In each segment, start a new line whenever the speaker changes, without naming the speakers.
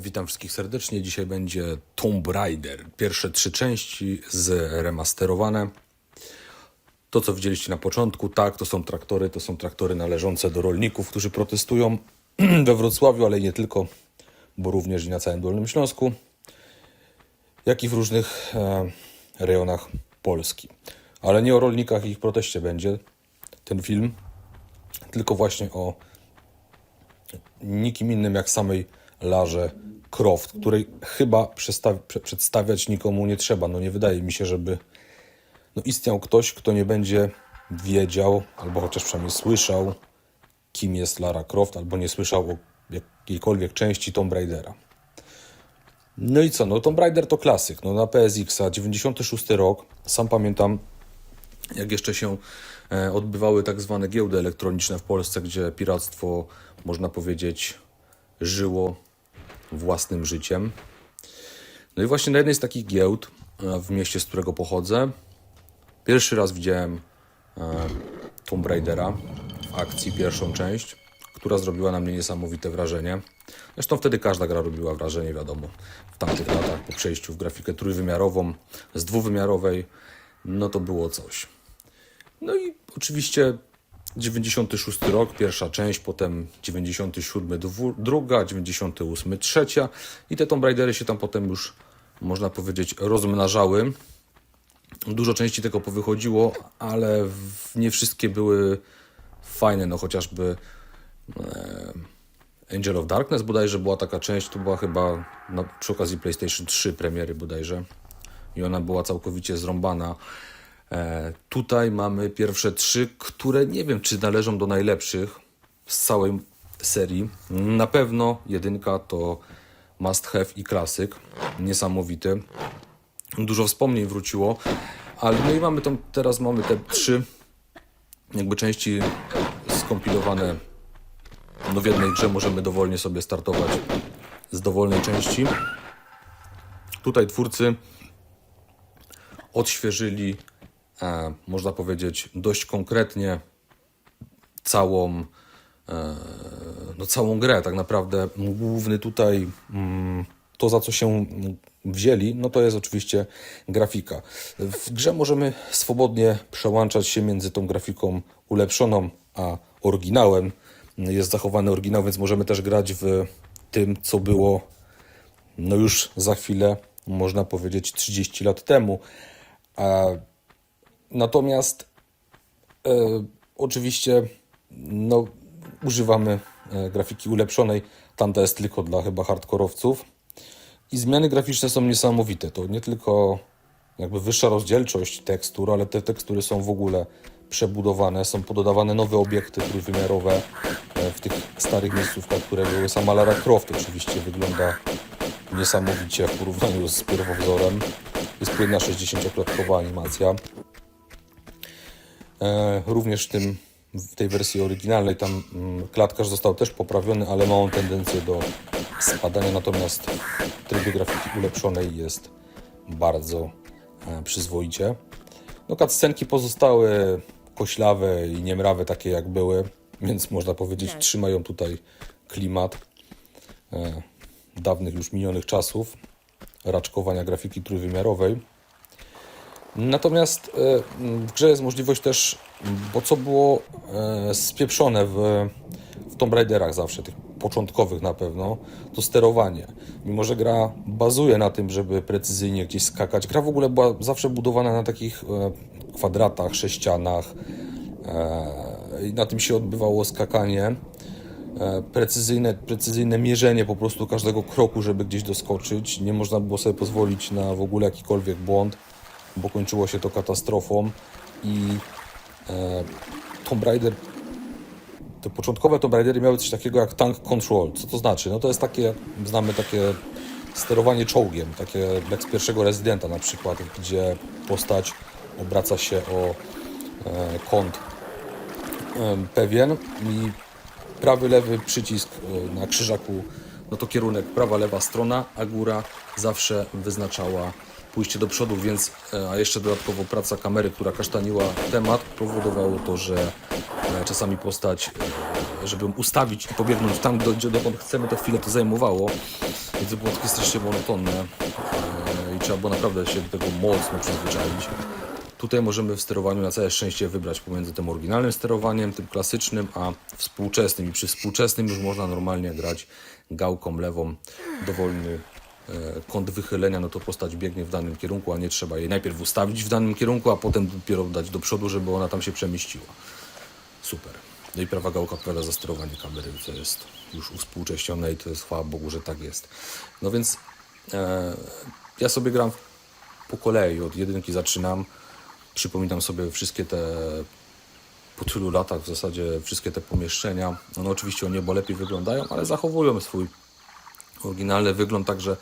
Witam wszystkich serdecznie. Dzisiaj będzie Tomb Raider. Pierwsze trzy części zremasterowane. To, co widzieliście na początku, tak, to są traktory, to są traktory należące do rolników, którzy protestują we Wrocławiu, ale nie tylko, bo również i na całym Dolnym Śląsku, jak i w różnych e, rejonach Polski. Ale nie o rolnikach i ich proteście będzie ten film, tylko właśnie o nikim innym jak samej Larze Croft, której chyba przedstawiać nikomu nie trzeba. No nie wydaje mi się, żeby no istniał ktoś, kto nie będzie wiedział, albo chociaż przynajmniej słyszał, kim jest Lara Croft, albo nie słyszał o jakiejkolwiek części Tomb Raidera. No i co? No Tomb Raider to klasyk. No na PSX-a 96 rok. Sam pamiętam jak jeszcze się e, odbywały tak zwane giełdy elektroniczne w Polsce, gdzie piractwo, można powiedzieć, żyło własnym życiem. No i właśnie na jednej z takich giełd e, w mieście, z którego pochodzę, pierwszy raz widziałem e, Tomb Raidera w akcji, pierwszą część, która zrobiła na mnie niesamowite wrażenie. Zresztą wtedy każda gra robiła wrażenie, wiadomo, w tamtych latach po przejściu w grafikę trójwymiarową z dwuwymiarowej, no to było coś. No i oczywiście 96 rok, pierwsza część, potem 97 dwu- druga, 98 trzecia i te Tomb Raidery się tam potem już, można powiedzieć, rozmnażały. Dużo części tego powychodziło, ale nie wszystkie były fajne, no chociażby e, Angel of Darkness bodajże była taka część, to była chyba na, przy okazji PlayStation 3 premiery bodajże i ona była całkowicie zrąbana. E, tutaj mamy pierwsze trzy, które nie wiem, czy należą do najlepszych z całej serii. Na pewno jedynka to must have i klasyk. Niesamowity. Dużo wspomnień wróciło, ale no i mamy tam, teraz mamy te trzy jakby części skompilowane no w jednej grze możemy dowolnie sobie startować z dowolnej części. Tutaj twórcy odświeżyli, e, można powiedzieć, dość konkretnie całą, e, no całą grę. Tak naprawdę główny tutaj mm, to, za co się wzięli, no to jest oczywiście grafika. W grze możemy swobodnie przełączać się między tą grafiką ulepszoną a oryginałem. Jest zachowany oryginał, więc możemy też grać w tym, co było no już za chwilę, można powiedzieć 30 lat temu. A, natomiast e, oczywiście no, używamy e, grafiki ulepszonej. Tamta jest tylko dla chyba hardkorowców. I zmiany graficzne są niesamowite. To nie tylko jakby wyższa rozdzielczość tekstur, ale te tekstury są w ogóle przebudowane, są pododawane nowe obiekty trójwymiarowe e, w tych starych miejscówkach, które były. Sama Lara Croft oczywiście wygląda niesamowicie w porównaniu z pierwowzorem. Jest płynna 60-klatkowa animacja. E, również w, tym, w tej wersji oryginalnej tam mm, klatkarz został też poprawiony, ale ma on tendencję do spadania, natomiast w trybie grafiki ulepszonej jest bardzo e, przyzwoicie. No cutscenki pozostały koślawe i niemrawe takie jak były, więc można powiedzieć trzymają tutaj klimat e, dawnych już minionych czasów raczkowania grafiki trójwymiarowej. Natomiast e, w grze jest możliwość też, bo co było e, spieprzone w, w Tomb Raiderach zawsze, tych początkowych na pewno, to sterowanie. Mimo, że gra bazuje na tym, żeby precyzyjnie gdzieś skakać, gra w ogóle była zawsze budowana na takich e, kwadratach, sześcianach i na tym się odbywało skakanie. Precyzyjne, precyzyjne mierzenie po prostu każdego kroku, żeby gdzieś doskoczyć. Nie można było sobie pozwolić na w ogóle jakikolwiek błąd, bo kończyło się to katastrofą i e, Tomb Raider te początkowe Tomb Raidery miały coś takiego jak tank control. Co to znaczy? No to jest takie, znamy takie sterowanie czołgiem, takie jak z pierwszego Residenta na przykład, gdzie postać obraca się o e, kąt em, pewien i prawy, lewy przycisk e, na krzyżaku, no to kierunek prawa, lewa strona, a góra zawsze wyznaczała pójście do przodu, więc, e, a jeszcze dodatkowo praca kamery, która kasztaniła temat, powodowało to, że e, czasami postać, e, żeby ustawić i pobiegnąć tam, gdzie dokąd chcemy, to chwilę to zajmowało. Więc to było takie strasznie monotonne i trzeba było naprawdę się do tego mocno przyzwyczaić. Tutaj możemy w sterowaniu na całe szczęście wybrać pomiędzy tym oryginalnym sterowaniem, tym klasycznym, a współczesnym. I przy współczesnym już można normalnie grać gałką lewą, dowolny kąt wychylenia, no to postać biegnie w danym kierunku, a nie trzeba jej najpierw ustawić w danym kierunku, a potem dopiero dać do przodu, żeby ona tam się przemieściła. Super. No i prawa gałka odpowiada za sterowanie kamery, co jest już uwspółcześnione i to jest chwała Bogu, że tak jest. No więc e, ja sobie gram po kolei, od jedynki zaczynam. Przypominam sobie wszystkie te po tylu latach w zasadzie wszystkie te pomieszczenia. One oczywiście o niebo lepiej wyglądają, ale zachowują swój oryginalny wygląd, także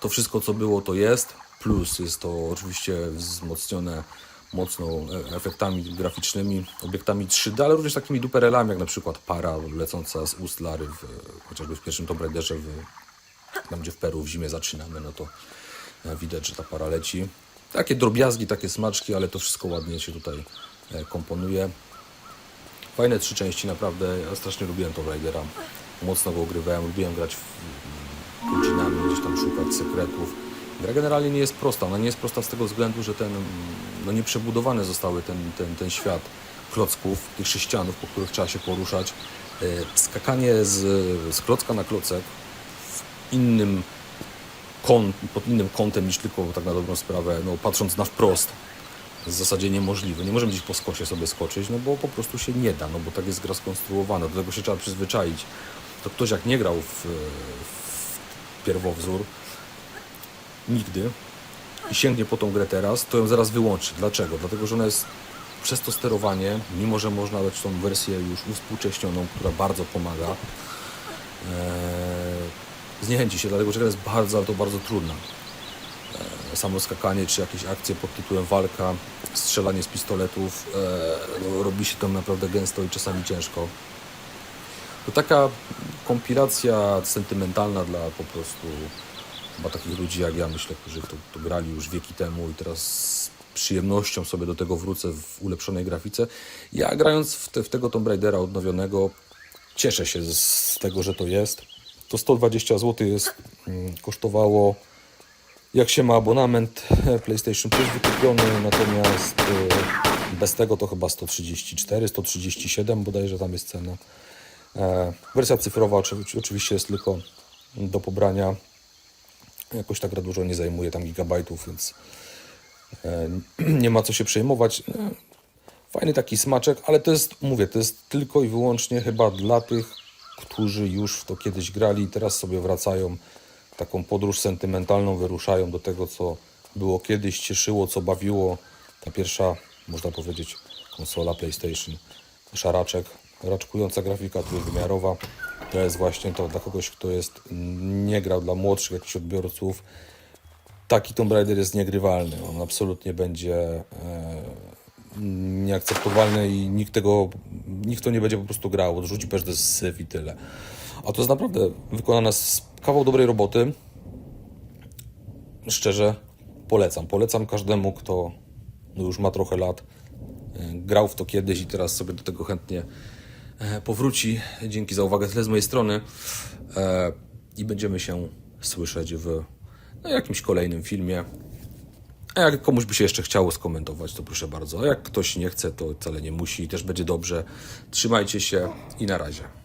to wszystko co było to jest, plus jest to oczywiście wzmocnione mocno e- efektami graficznymi, obiektami 3D, ale również takimi duperelami, jak na przykład para lecąca z ust Lary, w, chociażby w pierwszym Tomb Raiderze, w, tam gdzie w Peru w zimie zaczynamy, no to e, widać, że ta para leci. Takie drobiazgi, takie smaczki, ale to wszystko ładnie się tutaj e, komponuje. Fajne trzy części, naprawdę. Ja strasznie lubiłem Tomb Raidera. Mocno go ogrywałem, lubiłem grać w, godzinami, gdzieś tam szukać sekretów. Gra generalnie nie jest prosta. Ona nie jest prosta z tego względu, że ten, no nie przebudowane zostały ten, ten, ten świat klocków, tych sześcianów, po których trzeba się poruszać. E, Skakanie z, z klocka na klocek w innym kąt, pod innym kątem niż tylko tak na dobrą sprawę, no patrząc na wprost, w zasadzie niemożliwe. Nie możemy gdzieś po skosie sobie skoczyć, no bo po prostu się nie da, no bo tak jest gra skonstruowana, do tego się trzeba przyzwyczaić. To ktoś jak nie grał w, w pierwowzór nigdy i sięgnie po tą grę teraz, to ją zaraz wyłączy. Dlaczego? Dlatego, że ona jest przez to sterowanie, mimo że można dać tą wersję już uwspółcześnioną, która bardzo pomaga, Eee, zniechęci się, dlatego że gra jest bardzo, ale to bardzo trudna. Eee, samo skakanie, czy jakieś akcje pod tytułem walka, strzelanie z pistoletów, no, robi się tam naprawdę gęsto i czasami ciężko. To taka kompilacja sentymentalna dla po prostu chyba takich ludzi jak ja, myślę, którzy to, to grali już wieki temu i teraz z przyjemnością sobie do tego wrócę w ulepszonej grafice. Ja grając w, te, w tego Tomb Raidera odnowionego cieszę się z, z tego, że to jest. To 120 zł jest, mm, kosztowało jak się ma abonament PlayStation Plus wykupiony, natomiast e, bez tego to chyba 134, 137 bodajże tam jest cena. E, Wersja cyfrowa oczy- oczywiście jest tylko do pobrania. Jakoś tak dużo nie zajmuje tam gigabajtów, więc e, nie ma co się przejmować. E, Fajny taki smaczek, ale to jest, mówię, to jest tylko i wyłącznie chyba dla tych, którzy już w to kiedyś grali i teraz sobie wracają, taką podróż sentymentalną wyruszają do tego, co było kiedyś, cieszyło, co bawiło. Ta pierwsza, można powiedzieć, konsola PlayStation, szaraczek, raczkująca grafika trójwymiarowa. To jest właśnie to dla kogoś, kto jest, nie grał dla młodszych jakichś odbiorców. Taki Tomb Raider jest niegrywalny. On absolutnie będzie e, nieakceptowalne i nikt tego, nikt to nie będzie po prostu grał, odrzuci z syf i tyle. A to jest naprawdę wykonana z kawał dobrej roboty. Szczerze polecam. Polecam każdemu, kto już ma trochę lat, e, grał w to kiedyś i teraz sobie do tego chętnie powróci. Dzięki za uwagę. Tyle z mojej strony. E, I będziemy się słyszeć w no, jakimś kolejnym filmie. A jak komuś by się jeszcze chciało skomentować, to proszę bardzo. A jak ktoś nie chce, to wcale nie musi i też będzie dobrze. Trzymajcie się i na razie.